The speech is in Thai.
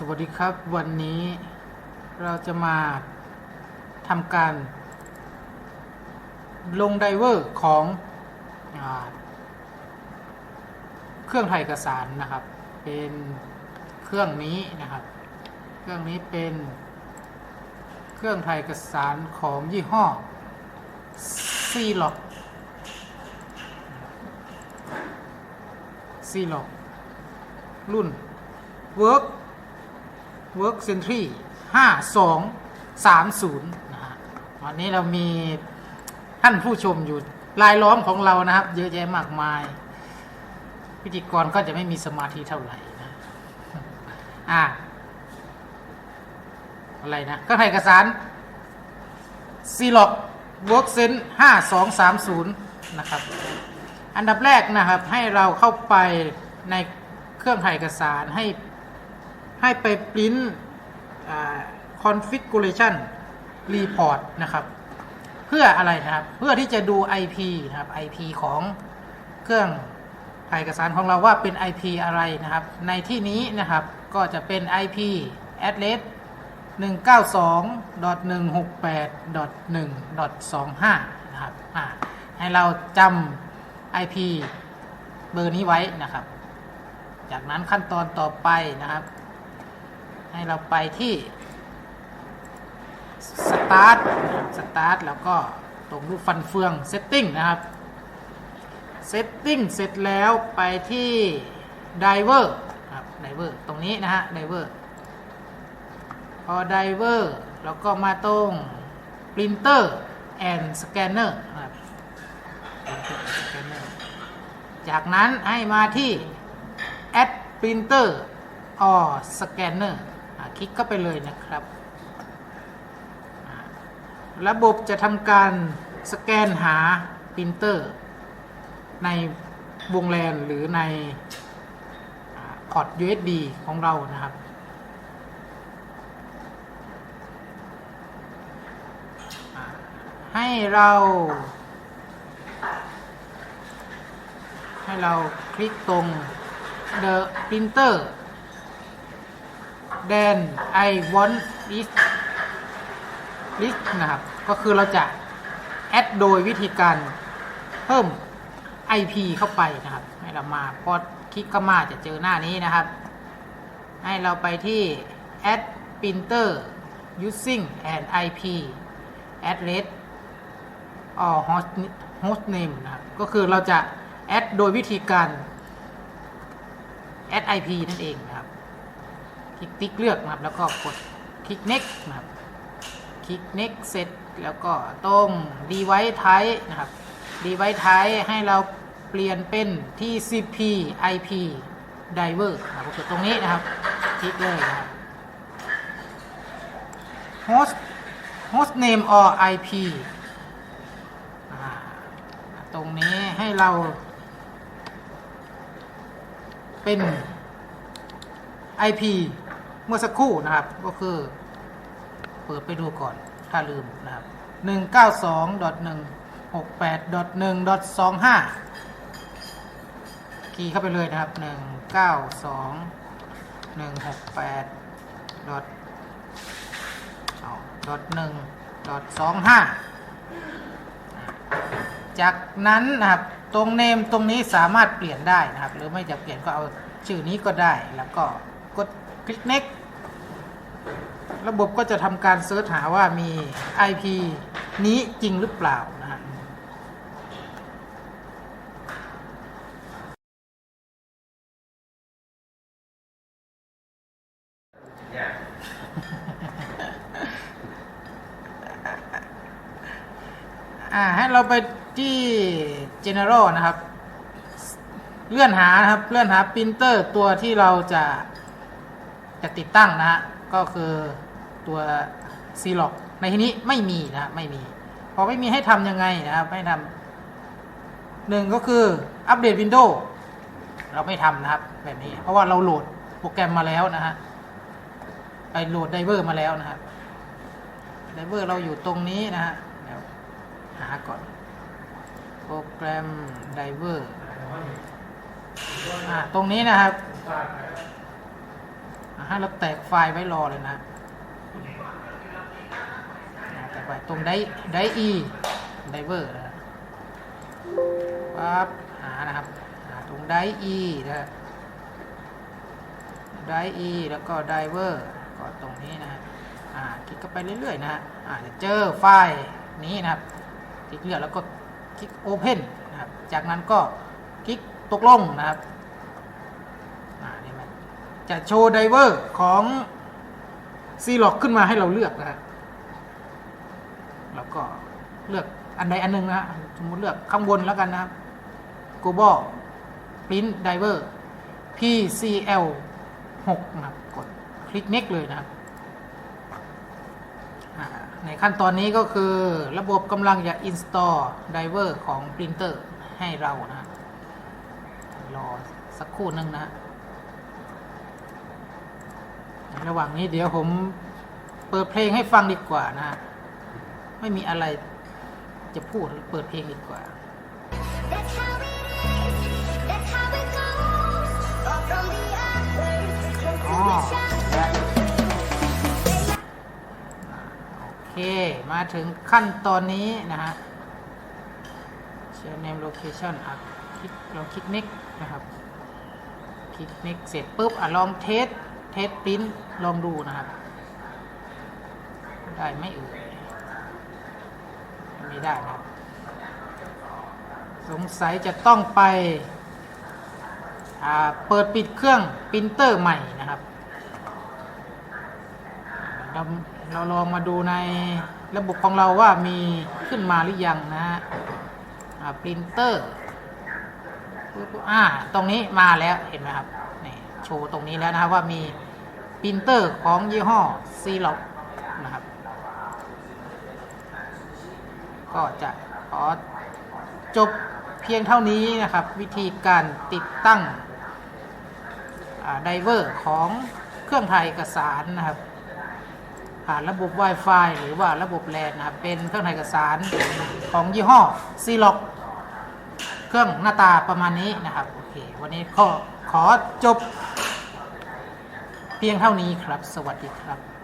สวัสดีครับวันนี้เราจะมาทำการ ลงไดเวอร์ของอเครื่องถ่ายเอกสารนะครับ เป็นเครื่องนี้นะครับ เครื่องนี้เป็นเครื่องถ่ายเอกสารของยี่ห้อ c l o c c l o c รุ่น Work Work Century 5230นะฮะวันนี้เรามีท่านผู้ชมอยู่รายล้อมของเรานะครับ เยอะแยะมากมาย พิธีกรก็จะไม่มีสมาธิเท่าไหร่นะอ่าอะไรนะก็ถ่ายเอกสาร c l o c Worksense 5230นะครับ อันดับแรกนะครับให้เราเข้าไปในเครื่องถ่ายเอกสารให้ ให้ไปปริ้น configuration report นะครับ เพื่ออะไรนะครับ เพื่อที่จะดู IP นะครับ IP ของเครื่องถ่ายเอกสารของเราว่าเป็น IP อะไรนะครับ ในที่นี้นะครับก็จะเป็น IP address 192.168.1.25 นะครับ ให้เราจำ IP เบอร์นี้ไว้นะครับ จากนั้นขั้นตอนต่อไปนะครับ ให้เราไปที่ Start Start แล้วก็ตรงรูปฟันเฟือง Setting นะครับ Setting เสร็จแล้วไปที่ Diver ครับ Diver ตรงนี้นะฮะ Diver พอ Diver แล้วก็มาตรง Printer and Scanner ครับ Printer and Scanner จากนั้นให้มาที่ Add Printer or Scanner คลิกเข้าไปเลยนะครับ ระบบจะทำการสแกนหาปรินเตอร์ ในวงแลนหรือในพอร์ต USB ของเรานะครับ ให้เรา ให้เราคลิกตรง the printer then I want this list นะครับ ก็คือเราจะ add โดยวิธีการเพิ่ม IP เข้าไปนะครับ ให้เรามาพอคลิกเข้ามาจะเจอหน้านี้นะครับ ให้เราไปที่ add printer using an IP address or host host name นะครับ ก็คือเราจะ add โดยวิธีการ add IP นั่นเอง คลิกติ๊กเลือกนะครับ แล้วก็กดคลิก next นะครับ คลิก next เสร็จแล้วก็ตรง device type นะครับ device type ให้เราเปลี่ยนเป็น TCP IP driver นะครับก็คือตรงนี้นะครับ คลิกเลยนะครับ host host name or IP ตรงนี้ให้เรา เป็น IP เมื่อสักครู่นะครับก็คือ เปิดไปดูก่อนถ้าลืมนะครับ 192.168.1.25 คีย์เข้าไปเลยนะครับ 192.168. ดอทดอทหนึ่งดอทสองห้าจากนั้นนะครับตรงเนมตรงนี้สามารถเปลี่ยนได้นะครับ หรือไม่จะเปลี่ยนก็เอาชื่อนี้ก็ได้แล้วก็กดคลิก next ระบบก็จะทำการเสิร์ชหาว่ามี IP นี้จริงหรือเปล่านะฮะอ่าให้เราไปที่ general นะครับ เลื่อนหานะครับ เลื่อนหาปรินเตอร์ตัวที่เราจะจะติดตั้งนะฮะ ก็คือ ตัว c l o c ในที่นี้ไม่มีนะไม่มีพอไม่มีให้ทำยังไงนะครับให้ทำหนึ่งก็คืออัปเดต Windows เราไม่ทำนะครับแบบนี้ เพราะว่าเราโหลดโปรแกรมมาแล้วนะฮะไปโหลดไดเวอร์มาแล้วนะครับไดเวอร์เราอยู่ตรงนี้นะฮะเดี๋ยวหาก่อนโปรแกรมไดเวอร์อ่าตรงนี้นะครับอะให้เราแตกไฟล์ไว้รอเลยนะ ไฟล์ตรงไดไดอีไดเวอร์นะปั๊บหานะครับหาตรงไดอีนะไดอีแล้วก็ไดเวอร์ก็ตรงนี้นะฮะอ่าคลิกเข้าไปเรื่อยๆนะฮะอ่าจะเจอไฟล์นี้นะครับ คลิกเลือกแล้วก็คลิก Open นะครับจากนั้นก็คลิกตกลงนะครับอ่านี่มันจะโชว์ไดเวอร์ของ c l o c k ขึ้นมาให้เราเลือกนะฮะ แล้วก็เลือกอันใดอันหนึ่งนะฮะสมมติเลือกข้างบนแล้วกันนะครับ global print driver PCL 6นะครับกดคลิก next เลยนะครับในขั้นตอนนี้ก็คือระบบกำลังจะ install driver ของ printer ให้เรานะฮะรอสักครู่หนึ่งนะฮะระหว่างนี้เดี๋ยวผมเปิดเพลงให้ฟังดีกว่านะฮะ ไม่มีอะไรจะพูดเปิดเพลงดีกว่า That's how it is. That's how it goes. All from the others. From อ๋อ creation. โอเค มาถึงขั้นตอนนี้นะฮะ share name location อะคลิกลองคลิก next นะครับ คลิก next เสร็จปุ๊บอะลองเทส เทสปริ้นลองดูนะครับ ได้ไหม่เอ่ยไม่ได้นะครับสงสัยจะต้องไปเปิดปิดเครื่องปรินเตอร์ใหม่นะครับ เราเราลองมาดูในระบบของเราว่ามีขึ้นมาหรือยังนะฮะปรินเตอร์อ่าตรงนี้มาแล้วเห็นไหมครับนี่โชว์ตรงนี้แล้วนะครับว่ามีปรินเตอร์ของยี่ห้อซีล็อกนะครับ ก็จะขอจบเพียงเท่านี้นะครับ วิธีการติดตั้งไดเวอร์ของเครื่องถ่ายเอกสารนะครับผ่านระบบ Wi-Fi หรือว่าระบบแลนนะครับเป็นเครื่องถ่ายเอกสารของยี่ห้อ c l o c เครื่องหน้าตาประมาณนี้นะครับโอเควันนี้ก็ขอจบเพียงเท่านี้ครับ สวัสดีครับ